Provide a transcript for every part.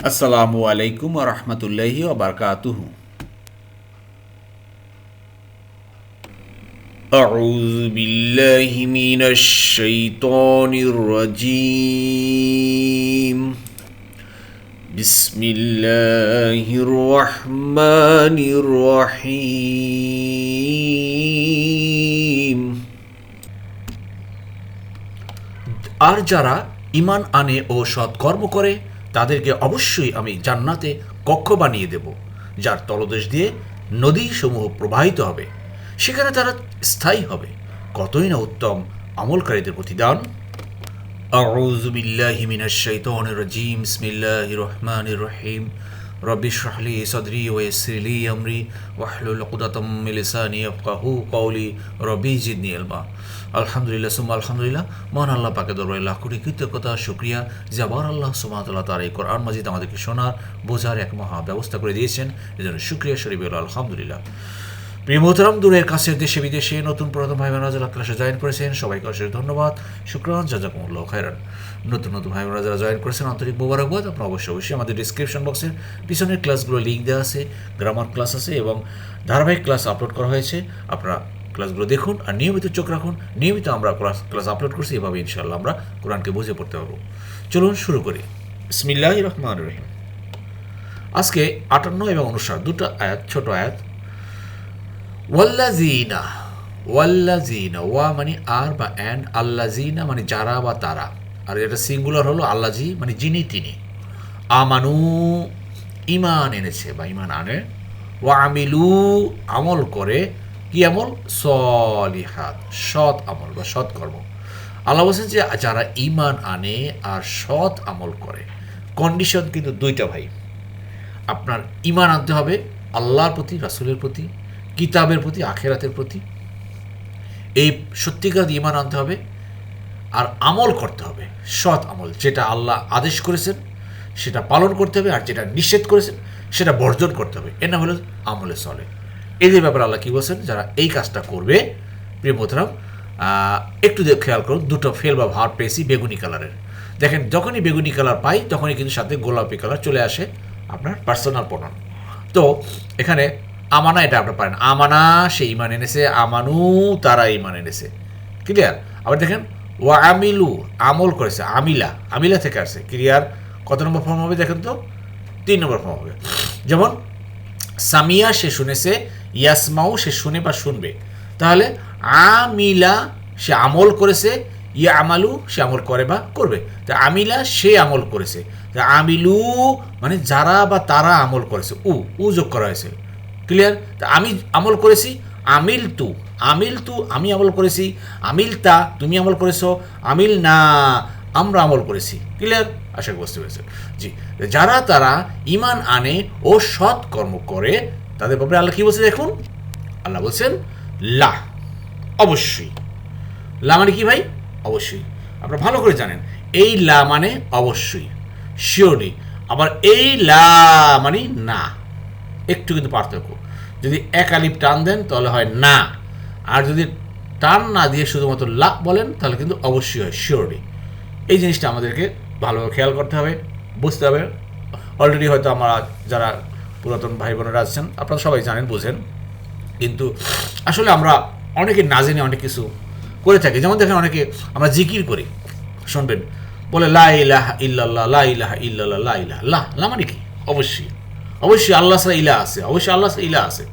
আসসালামু আলাইকুম রহমতুল্লাহি ওবরকাতুহু أعوذ بالله من الشيطان الرجيم بسم الله الرحمن الرحيم আর যারা ইমান আনে ও সৎকর্ম করে তাদেরকে অবশ্যই আমি জান্নাতে কক্ষ বানিয়ে দেব যার তলদেশ দিয়ে নদী সমূহ প্রবাহিত হবে সেখানে তারা স্থায়ী হবে কতই না উত্তম আমলকারীদের প্রতিদান أعوذ بالله من الشيطان الرجيم بسم الله الرحمن الرحيم رب اشرح لي صدري ويسر لي أمري واحلل عقدة من لساني يفقهوا قولي ربي زدني علما আলহামদুলিল্লাহ, সুম্মা আলহামদুলিল্লাহ। মহান আল্লাহ পাকে দরবারে লাখ কোটি কৃতজ্ঞতা, শুক্রিয়া। যে আবার আল্লাহ সুমাতাল্লাহ তার এই কোরআন মাজিদ আমাদেরকে শোনার, বোঝার এক মহা ব্যবস্থা করে দিয়েছেন। এজন্য শুক্রিয়া শরীফ আলহামদুলিল্লাহ। প্রিয় মোহতারাম, দূরের কাছের দেশে, বিদেশে নতুন প্রথম ভাই বোনেরা যারা ক্লাসে জয়েন করেছেন। সবাইকে অশেষ ধন্যবাদ। শুক্রান, জাজাকুমুল্লাহ খায়রান। নতুন নতুন ভাই বোনেরা যারা জয়েন করেছেন। আন্তরিক মোবারকবাদ। আপনারা অবশ্যই অবশ্যই আমাদের ডিসক্রিপশন বক্সের পিছনের ক্লাসগুলো লিঙ্ক দেওয়া আছে। গ্রামার ক্লাস আছে এবং ধারাবাহিক ক্লাস আপলোড করা হয়েছে। আপনারা ক্লাসগুলো দেখুন আর নিয়মিত চোখ রাখুন। নিয়মিত আমরা ক্লাস ক্লাস আপলোড করছি, এভাবে ইনশাল্লাহ আমরা কোরআনকে বুঝে পড়তে পারব। চলুন শুরু করি। ইসমিল্লাহ রহমান রহিম। আজকে আটান্ন এবং অনুসার, দুটো আয়াত, ছোট আয়াত। ওয়াল্লাজিনা ওয়াল্লাজিনা ওয়া মানে আর বা অ্যান্ড আল্লাজিনা মানে যারা বা তারা। আর এটা সিঙ্গুলার হলো আল্লাজি মানে যিনি তিনি। আমানু ইমান এনেছে বা ইমান আনে। ওয়া আমিলু, আমল করে। কি আমল? সলিহাত, সৎ আমল বা সৎ কর্ম। আল্লাহ বলছেন যে যারা ইমান আনে আর সৎ আমল করে কন্ডিশন কিন্তু দুইটা ভাই। আপনার ইমান আনতে হবে আল্লাহর প্রতি, রাসুলের প্রতি, কিতাবের প্রতি, আখেরাতের প্রতি। এই সত্যিকার ইমান আনতে হবে আর আমল করতে হবে, সৎ আমল, যেটা আল্লাহ আদেশ করেছেন, সেটা পালন করতে হবে আর যেটা নিষেধ করেছেন, সেটা বর্জন করতে হবে। নাম হলো আমলে চলে। এদের ব্যাপারে আল্লাহ কী বলছেন? যারা এই কাজটা করবে, প্রিয় মোহতরাম একটু খেয়াল করুন, দুটো ফেল বা ভার পেয়েছি বেগুনি কালারের। দেখেন, যখনই বেগুনি কালার পাই, তখনই কিন্তু সাথে গোলাপি কালার চলে আসে আপনার পার্সোনাল প্রণাম। তো, এখানে আমানা এটা আপনার পারেন। আমানা, সে ইমান এনেছে, আমানু, তারা ইমান এনেছে। ক্লিয়ার আবার দেখেন, ওয়া আমিলু, আমল করেছে, আমিলা আমিলা থেকে আসছে। ক্লিয়ার কত নম্বর ফর্ম হবে দেখেন তো? তিন নম্বর ফর্ম হবে। যেমন, সামিয়া সে শুনেছে ইয়াসমাও সে শুনে বা শুনবে। তাহলে, আমিলা, সে আমল করেছে ইয়া আমালু সে আমল করে বা করবে। তা আমিলা, সে আমল করেছে। তা আমিলু মানে যারা বা তারা আমল করেছে। উ উ যোগ করা হয়েছে। ক্লিয়ার তা আমি আমল করেছি, আমিল তু। আমিল তু, আমি আমল করেছি। আমিল তা, তুমি আমল করেছ। আমিল না, আমরা আমল করেছি। ক্লিয়ার আশা করি বুঝতে পেরেছেন। জি, যারা তারা ইমান আনে ও সৎ কর্ম করে তাদের ব্যাপারে আল্লাহ কি বলছে দেখুন? আল্লাহ বলছেন, লা। অবশ্যই। লা মানে কি ভাই? অবশ্যই। আপনারা ভালো করে জানেন। এই লা মানে অবশ্যই। শিওরলি আবার এই লা মানে না। একটু কিন্তু পার্থক্য। যদি এক আলিপ টান দেন, তাহলে হয় না। আর যদি টান না দিয়ে শুধুমাত্র লা বলেন, তাহলে কিন্তু অবশ্যই হয়। শিওরলি এই জিনিসটা আমাদেরকে ভালোভাবে খেয়াল করতে হবে, বুঝতে হবে। অলরেডি হয়তো আমরা যারা পুরাতন ভাই বোনেরা আছেন, আপনারা সবাই জানেন, বুঝেন। কিন্তু আসলে আমরা অনেকে না জেনে অনেক কিছু করে থাকি। যেমন দেখেন অনেকে আমরা জিকির করি, শুনবেন। বলে, লা ইলাহা ইল্লাল্লাহ, লা ইলাহা ইল্লাল্লাহ, লা ইলাহা লা লা মানে কি? অবশ্যই। অবশ্যই আল্লাহ সারা ইলা আছে, অবশ্যই আল্লাহ সারা ইলা আছে।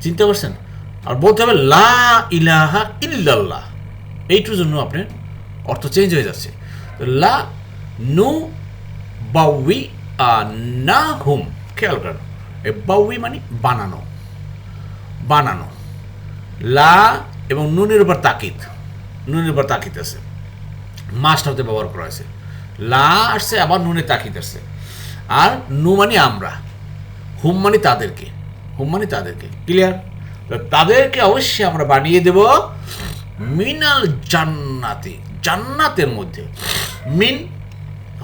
চিনতে পারছেন? আর বলতে হবে, লা ইলাহা ইল্লাল্লাহ। এইটুর জন্য আপনার অর্থ চেঞ্জ হয়ে যাচ্ছে। তো, লা নু বাউই না হুম। খেয়াল করেন। বাউই মানে বানানো। বানানো। লা এবং নুনের উপর তাকিদ। নুনের উপর তাকিদ আছে। মাস্ট হতে ব্যবহার করা হয়েছে। লা আসছে, আবার নুনে তাকিদ আসছে। আর নু মানে আমরা। হুম মানে তাদেরকে। হুম মানে তাদেরকে। ক্লিয়ার? তাদেরকে অবশ্যই আমরা বানিয়ে দেব মিনাল জান্নাতে। জান্নাতের মধ্যে। মিন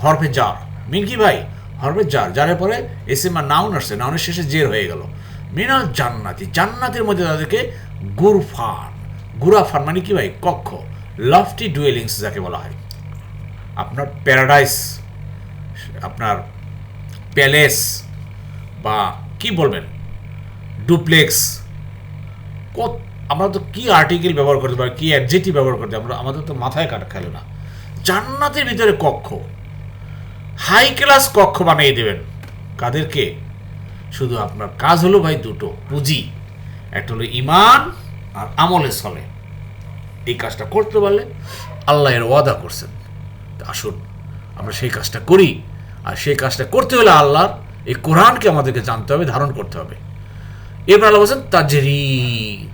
হরফে জার মিন কি ভাই? হরফে জার যারের পরে এসে মা নাউন আসছে নাউনের শেষে জের হয়ে গেল। মিনাল জান্নাতি, জান্নাতের মধ্যে তাদেরকে গুরফান, গুরাফান মানে কি ভাই? কক্ষ লফটি ডুয়েলিংস যাকে বলা হয়। আপনার প্যারাডাইস আপনার প্যালেস বা কি বলবেন? ডুপ্লেক্স কত, আমরা তো কী আর্টিকেল ব্যবহার করতে পারি, কী অ্যাডজেক্টিভ ব্যবহার করতে আমরা, আমাদের তো মাথায় কাটা খেলে না। জান্নাতের ভিতরে কক্ষ। হাই ক্লাস কক্ষ বানিয়ে দেবেন। কাদেরকে? শুধু আপনার কাজ হলো ভাই দুটো, পুঁজি। একটা হলো ইমান আর আমলে চলে। এই কাজটা করতে পারলে আল্লাহ এর ওয়াদা করছেন। আসুন, আমরা সেই কাজটা করি। আর সেই কাজটা করতে হলে আল্লাহর এই কোরআনকে আমাদেরকে জানতে হবে, ধারণ করতে হবে। এবার আল্লাহ বলছেন, তাজরি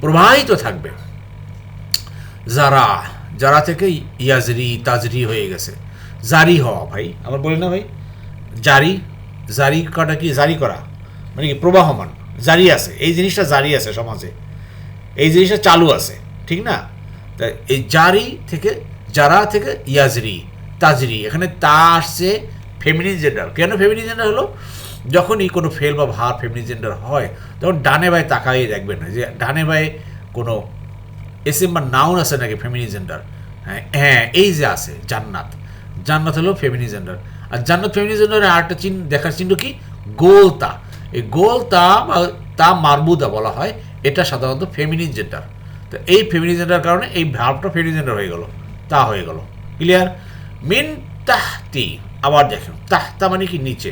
প্রবাহিত থাকবে। যারা যারা থেকে ইয়াজরি, তাজরি হয়ে গেছে। জারি হওয়া, ভাই। আমার বলি না, ভাই, জারি জারি করাটা কি? জারি করা। মানে কি, প্রবাহমান। জারি আছে। এই জিনিসটা জারি আছে সমাজে। এই জিনিসটা চালু আছে, ঠিক না? তা এই জারি থেকে যারা থেকে ইয়াজরি, তাজরি। এখানে তা আসছে ফেমিনিন জেন্ডার কেন ফেমিনিন জেন্ডার হলো? যখনই কোনো ফেল বা ভার ফেমিনিন জেন্ডার হয়, তখন ডানে বাই তাকাই দেখবেন না। যে ডানে বাই কোনো এসএম বা নাউন আছে নাকি ফেমিনি জেন্ডার হ্যাঁ হ্যাঁ এই যে আছে, জান্নাত। জান্নাত হলো ফেমিনি জেন্ডার আর জান্নাত ফেমিনি জেন্ডারের আরেকটা চিহ্ন, দেখার চিহ্ন কি? গোলতা। এই গোলতা বা তা মারবুদা বলা হয়, এটা সাধারণত ফেমিনিন জেন্ডার তো এই ফেমিনি জেন্ডার কারণে এই ভাবটা ফেমিনি জেন্ডার হয়ে গেল। তা হয়ে গেল। ক্লিয়ার মিন তাহতি, আবার দেখেন, তাহতা মানে কি? নিচে।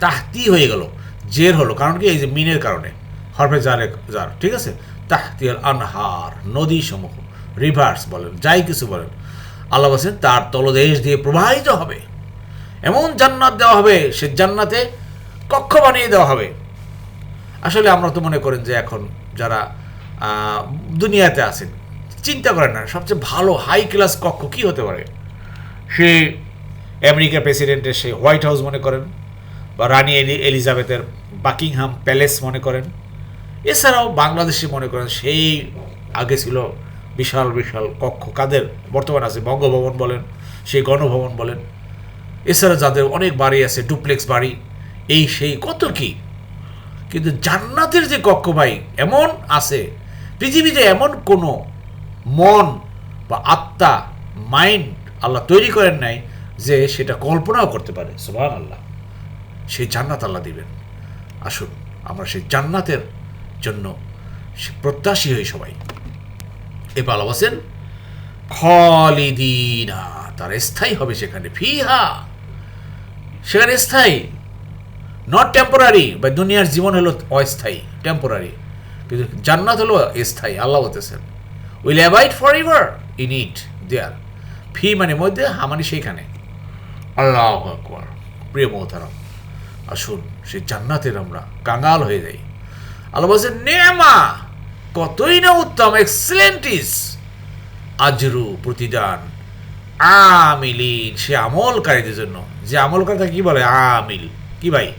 তাহতি হয়ে গেল, জের হলো। কারণ কি? এই যে মিনের কারণে। হরফে জারে জার, ঠিক আছে? তাহতিয়াল আনহার নদী সমূহ রিভার্স বলেন, যাই কিছু বলেন। আল্লাহ বলছেন, তার তলদেশ দিয়ে প্রবাহিত হবে। এমন জান্নাত দেওয়া হবে, সে জান্নাতে কক্ষ বানিয়ে দেওয়া হবে। আসলে আমরা তো মনে করেন যে এখন যারা দুনিয়াতে আছেন, চিন্তা করেন না, সবচেয়ে ভালো হাই ক্লাস কক্ষ কি হতে পারে? সে আমেরিকা প্রেসিডেন্টের সে হোয়াইট হাউস মনে করেন, বা রানী এলি, এলিজাবেথের বাকিংহাম প্যালেস মনে করেন। এছাড়াও বাংলাদেশে মনে করেন সেই আগে ছিল বিশাল বিশাল কক্ষ। কাদের? বর্তমানে আছে বঙ্গভবন বলেন, সেই গণভবন বলেন। এছাড়া যাদের অনেক বাড়ি আছে, ডুপ্লেক্স বাড়ি, এই সেই কত কি? কিন্তু জান্নাতের যে কক্ষ ভাই, এমন আছে, পৃথিবীতে এমন কোনো মন বা আত্মা, মাইন্ড আল্লাহ তৈরি করেন নাই যে সেটা কল্পনাও করতে পারে। সুবহান আল্লাহ সেই জান্নাত আল্লাহ দিবেন। আসুন, আমরা সেই জান্নাতের জন্য সে- প্রত্যাশী হই সবাই। আল্লাহ বলছেন খলিদিনা, তার স্থায়ী হবে সেখানে। ফিহা, সেখানে স্থায়ী। নট টেম্পোরারি বা দুনিয়ার জীবন হলো অস্থায়ী টেম্পোরারি কিন্তু জান্নাত হলো স্থায়ী, আল্লাহ বলতেছেন। Will abide forever in it দেয়ার ফি মানে মধ্যে, হা মানে সেইখানে। আল্লাহ আকবর। প্রিয় মোহতারাম, আসুন সেই জান্নাতের আমরা কাঙ্গাল হয়ে যাই। আল্লাহ বলছেন, নেমা! কতই না উত্তম এক্সেলেন্ট ইস আজরু প্রতিদান। আমিলিন, সে আমলকারীদের জন্য। যে আমল করে তাকে কি বলে? আমিল। কি ভাই?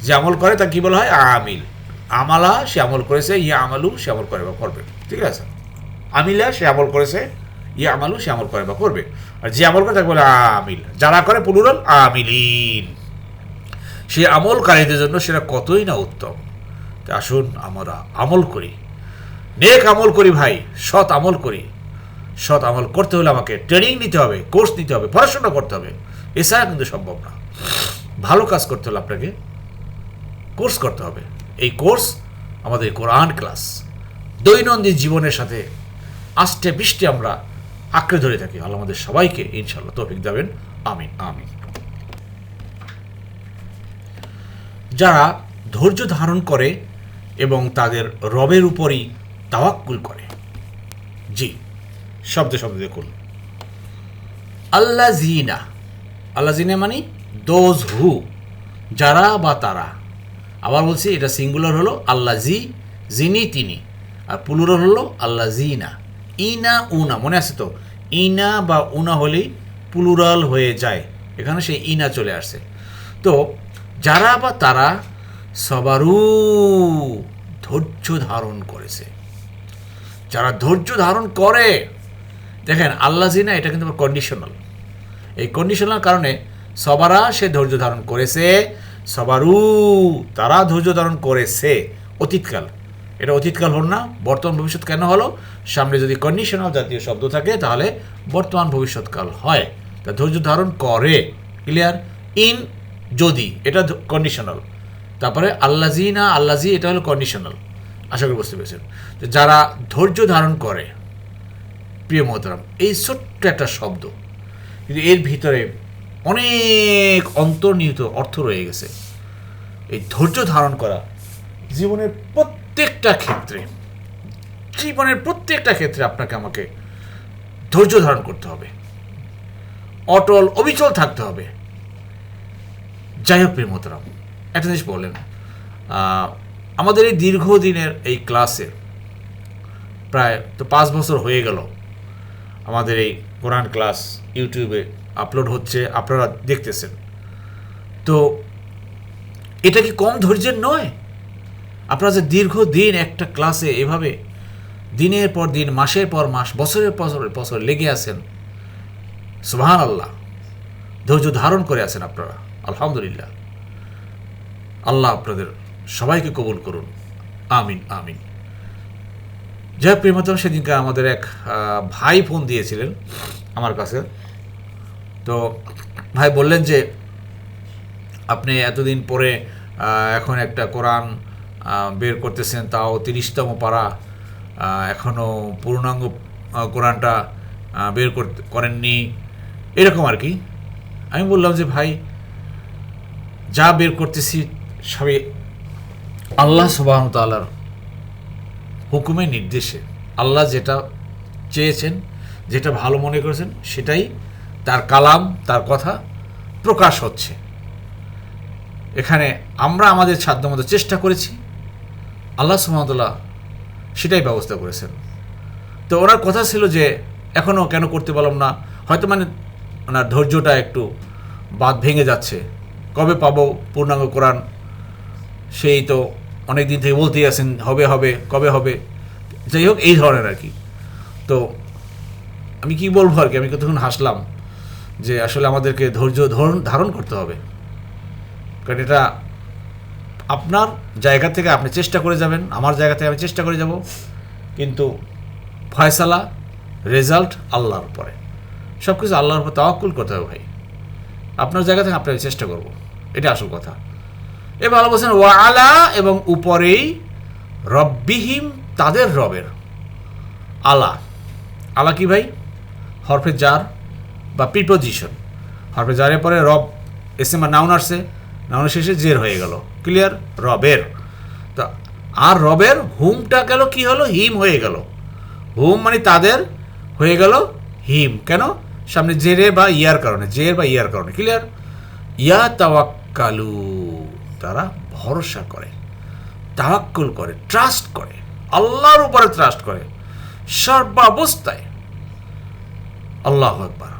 যে আমল করে তাকে কি বলা হয়? আমিল। আমালা, সে আমল করেছে ইয়া আমালু সে আমল করে বা করবে। ঠিক আছে? আমিলা, সে আমল করেছে ইয়া আমালু সে আমল করে বা করবে। আর যে আমল করে তাকে বলে আমিল। যারা করে পুলুরাল আমিলিন। সে আমলকারীদের জন্য সেটা কতই না উত্তম। আসুন আমরা আমল করি। নেক আমল করি ভাই, সৎ আমল করি। সৎ আমল করতে হলে আমাকে ট্রেনিং নিতে হবে কোর্স নিতে হবে, পড়াশোনা করতে হবে। এছাড়া কিন্তু সম্ভব না। ভালো কাজ করতে হলে আপনাকে কোর্স করতে হবে। এই কোর্স আমাদের কোরআন ক্লাস দৈনন্দিন জীবনের সাথে আষ্টে পৃষ্ঠে আমরা আঁকড়ে ধরে থাকি। আল্লাহ আমাদের সবাইকে ইনশাল্লাহ তৌফিক দেবেন। আমিন আমিন। যারা ধৈর্য ধারণ করে এবং তাদের রবের উপরই তাওয়াক্কুল করে। জি, শব্দে শব্দে দেখুন। আল্লাহ জিনা আল্লাহ জিনা মানে দোজ হু যারা বা তারা। আবার বলছি, এটা সিঙ্গুলার হলো আল্লাহ জি জিনি তিনি। আর প্লুরাল হলো আল্লাহ জিনা ইনা, উনা, মনে আছে তো? ইনা বা উনা হলেই পুলুরাল হয়ে যায়। এখানে সেই ইনা চলে আসছে তো, যারা বা তারা সবারু ধৈর্য ধারণ করেছে। যারা ধৈর্য ধারণ করে, দেখেন, আল্লাহ জিনা এটা কিন্তু কন্ডিশনাল এই কন্ডিশনাল কারণে সবারা সে ধৈর্য ধারণ করেছে, সবারু তারা ধৈর্য ধারণ করেছে। অতীতকাল। এটা অতীতকাল হল না, বর্তমান ভবিষ্যৎ কেন হলো? সামনে যদি কন্ডিশনাল জাতীয় শব্দ থাকে, তাহলে বর্তমান ভবিষ্যৎকাল হয়। তা ধৈর্য ধারণ করে। ক্লিয়ার ইন যদি, এটা কন্ডিশনাল তারপরে আল্লাজিনা আল্লাজি এটা হলো কন্ডিশনাল আশা করি বুঝতে পেরেছেন। তো যারা ধৈর্য ধারণ করে, প্রিয় মহতারাম এই ছোট্ট একটা শব্দ, কিন্তু এর ভিতরে অনেক অন্তর্নিহিত অর্থ রয়ে গেছে। এই ধৈর্য ধারণ করা জীবনের প্রত্যেকটা ক্ষেত্রে, জীবনের প্রত্যেকটা ক্ষেত্রে আপনাকে আমাকে ধৈর্য ধারণ করতে হবে। অটল, অবিচল থাকতে হবে। যাই হোক, প্রিয় মোহতারাম একটা জিনিস বললেন আমাদের এই দীর্ঘদিনের এই ক্লাসে প্রায় তো পাঁচ বছর হয়ে গেল আমাদের এই কোরআন ক্লাস ইউটিউবে আপলোড হচ্ছে, আপনারা দেখতেছেন। তো এটা কি কম ধৈর্যের নয়? আপনারা যে দীর্ঘদিন একটা ক্লাসে এভাবে দিনের পর দিন, মাসের পর মাস, বছরের পর বছর লেগে আছেন সুবহান আল্লাহ ধৈর্য ধারণ করে আছেন আপনারা, আলহামদুলিল্লাহ। আল্লাহ আপনাদের সবাইকে কবুল করুন। আমিন আমিন। যাই প্রেমতম সেদিনকে আমাদের এক ভাই ফোন দিয়েছিলেন আমার কাছে। তো ভাই বললেন যে, আপনি এতদিন পরে এখন একটা কোরআন বের করতেছেন, তাও তিরিশতম পারা এখনও পূর্ণাঙ্গ কোরআনটা বের করতে, করেননি। এরকম আর কি। আমি বললাম যে, ভাই, যা বের করতেছি, সবই আল্লাহ সুবাহ তাল্লার হুকুমের নির্দেশে আল্লাহ যেটা চেয়েছেন, যেটা ভালো মনে করেছেন, সেটাই তার কালাম, তার কথা প্রকাশ হচ্ছে। এখানে আমরা আমাদের সাধ্যমতো চেষ্টা করেছি। আল্লাহ সুমতল্লাহ সেটাই ব্যবস্থা করেছেন। তো ওনার কথা ছিল যে এখনও কেন করতে পারলাম না, হয়তো মানে ওনার ধৈর্যটা একটু বাদ ভেঙে যাচ্ছে। কবে পাবো পূর্ণাঙ্গ কোরআন? সেই তো অনেক দিন থেকে বলতেই আছেন, হবে হবে, কবে হবে? যাই হোক, এই ধরনের আর কি। তো আমি কি বলব আর কি? আমি কতক্ষণ হাসলাম যে আসলে আমাদেরকে ধৈর্য ধরন, ধারণ করতে হবে। কারণ এটা আপনার জায়গা থেকে আপনি চেষ্টা করে যাবেন, আমার জায়গা থেকে আমি চেষ্টা করে যাব। কিন্তু ফয়সালা, রেজাল্ট আল্লাহর উপরে। সব কিছু আল্লাহর উপর তাওয়াক্কুল করতে হবে ভাই। আপনার জায়গা থেকে আপনাকে চেষ্টা করব। এটা আসল কথা। এবার বলছেন ওয়ালা এবং উপরেই রব্বিহিম তাদের রবের। আলা। আলা কি ভাই? হরফে জার বা প্রিপোজিশন হরফে জারের পরে রব, এসে মা নাউন আসছে। নাউনের শেষে জের হয়ে গেল। ক্লিয়ার রবের। তা, আর রবের হুমটা গেল কি হলো? হিম হয়ে গেল। হুম মানে তাদের হয়ে গেল হিম। কেন? সামনে জেরে বা ইয়ার কারণে। জের বা ইয়ার কারণে। ক্লিয়ার ইয়া তাওয়াক্কালু। তারা ভরসা করে, তাওয়াক্কুল করে ট্রাস্ট করে, আল্লাহর উপরে ট্রাস্ট করে। সর্বাবস্থায় আল্লাহ একবার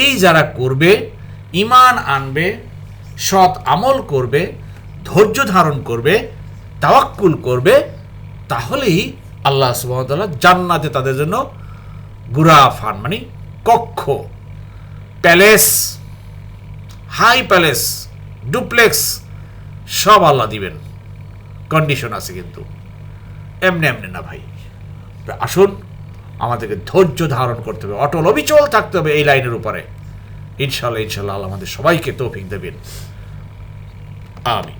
এই যারা করবে ইমান আনবে, সৎ আমল করবে, ধৈর্য ধারণ করবে, তাওয়াক্কুল করবে, তাহলেই আল্লাহ সুবাহতাল্লাহ জান্নাতে তাদের জন্য গুরাফান মানে কক্ষ, প্যালেস, হাই প্যালেস, ডুপ্লেক্স সব আল্লাহ দিবেন। কন্ডিশন আছে কিন্তু। এমনি এমনি না ভাই। আসুন, আমাদেরকে ধৈর্য ধারণ করতে হবে। অটল অবিচল থাকতে হবে এই লাইনের উপরে। ইনশাল্লাহ ইনশাল্লাহ আল্লাহ আমাদের সবাইকে তৌফিক দেবেন। আমি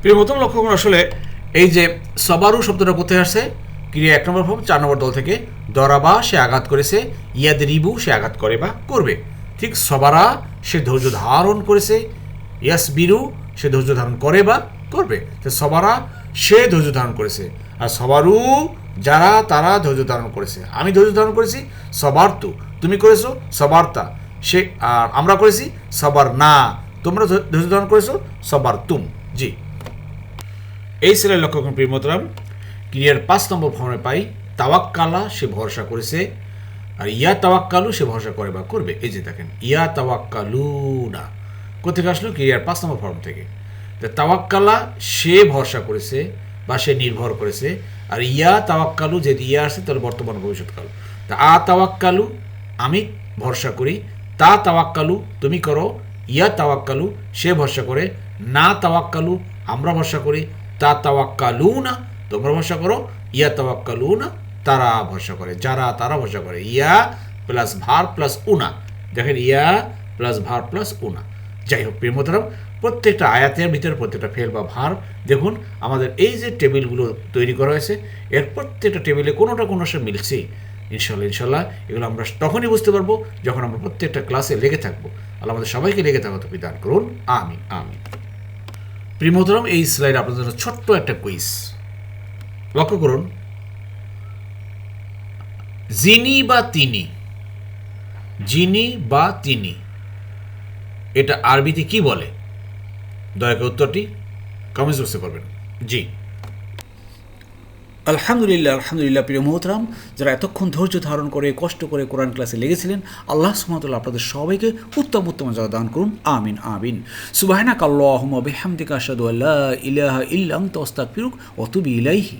প্রিয়, প্রথম লক্ষ্য করুন আসলে এই যে সবারু শব্দটা কোথায় আসছে? ক্রিয়া এক নম্বর ফর্ম, চার নম্বর দল থেকে দরাবা সে আঘাত করেছে, ইয়াদ রিবু সে আঘাত করে বা করবে। ঠিক সবারা সে ধৈর্য ধারণ করেছে ইয়াস বিরু সে ধৈর্য ধারণ করে বা করবে। সবারা সে ধৈর্য ধারণ করেছে। আর সবারু যারা তারা ধৈর্য ধারণ করেছে। আমি ধৈর্য ধারণ করেছি, সবার তু। তুমি করেছ, সবার তা। সে, আর আমরা করেছি, সবার না। তোমরা ধৈর্য ধারণ করেছ, সবার তুম। জি। এই সেলের লক্ষ্য করুন প্রিয়মতরাম ক্রিয়ার পাঁচ নম্বর ফর্মে পাই, তাওয়াক্কালা সে ভরসা করেছে, আর ইয়া তাওয়াক্কালু সে ভরসা করে বা করবে। এই যে দেখেন, ইয়া তাওয়াক্কালু না কোথেকে আসলো ক্রিয়ার পাঁচ নম্বর ফর্ম থেকে। তা তাওয়াক্কালা, সে ভরসা করেছে বা সে নির্ভর করেছে। আর ইয়া তাওয়াক্কালু যদি ইয়া আসে তাহলে বর্তমান ভবিষ্যৎকাল। তা আ তাওয়াক্কালু, আমি ভরসা করি। তা তাওয়াক্কালু, তুমি করো। ইয়া তাওয়াক্কালু, সে ভরসা করে। না তাওয়াক্কালু, আমরা ভরসা করি। তা তাওয়াক্কালু না তোমরা ভরসা করো। ইয়া তাওয়াক্কালু না তারা ভরসা করে। যারা তারা ভরসা করে। ইয়া প্লাস ভার প্লাস উনা। দেখেন ইয়া প্লাস ভার প্লাস উনা। যাই হোক প্রিয় মোহতারাম প্রত্যেকটা আয়াতের ভিতরে প্রত্যেকটা ফেল বা ভার, দেখুন, আমাদের এই যে টেবিলগুলো তৈরি করা হয়েছে, এর প্রত্যেকটা টেবিলে কোনোটা কোনো সে মিলছে ইনশাল্লাহ ইনশাল্লাহ এগুলো আমরা তখনই বুঝতে পারব যখন আমরা প্রত্যেকটা ক্লাসে লেগে থাকব। আল্লাহ আমাদের সবাইকে লেগে থাকা তো বিধান করুন। আমি আমি প্রিমোদরম এই স্লাইড আপনাদের জন্য ছোট্ট একটা কুইজ। লক্ষ্য করুন। যিনি বা তিনি, যিনি বা তিনি এটা আরবিতে কি বলে? দয়া করে উত্তরটি কমেন্টস বক্সে করবেন জি। আলহামদুলিল্লাহ আলহামদুলিল্লাহ, প্রিয় মোহতরাম, যারা এতক্ষণ ধৈর্য ধারণ করে, কষ্ট করে কোরআন ক্লাসে লেগেছিলেন, আল্লাহ সুমতুল্লাহ আপনাদের সবাইকে উত্তম উত্তম যা দান করুন, আমিন আমিন। সুবাহনা কাল্লাহম বেহামদিকা আসাদু আল্লাহ ইলাহা ইল্লাং তস্তাক ফিরুক অতুবি ইলাইহি।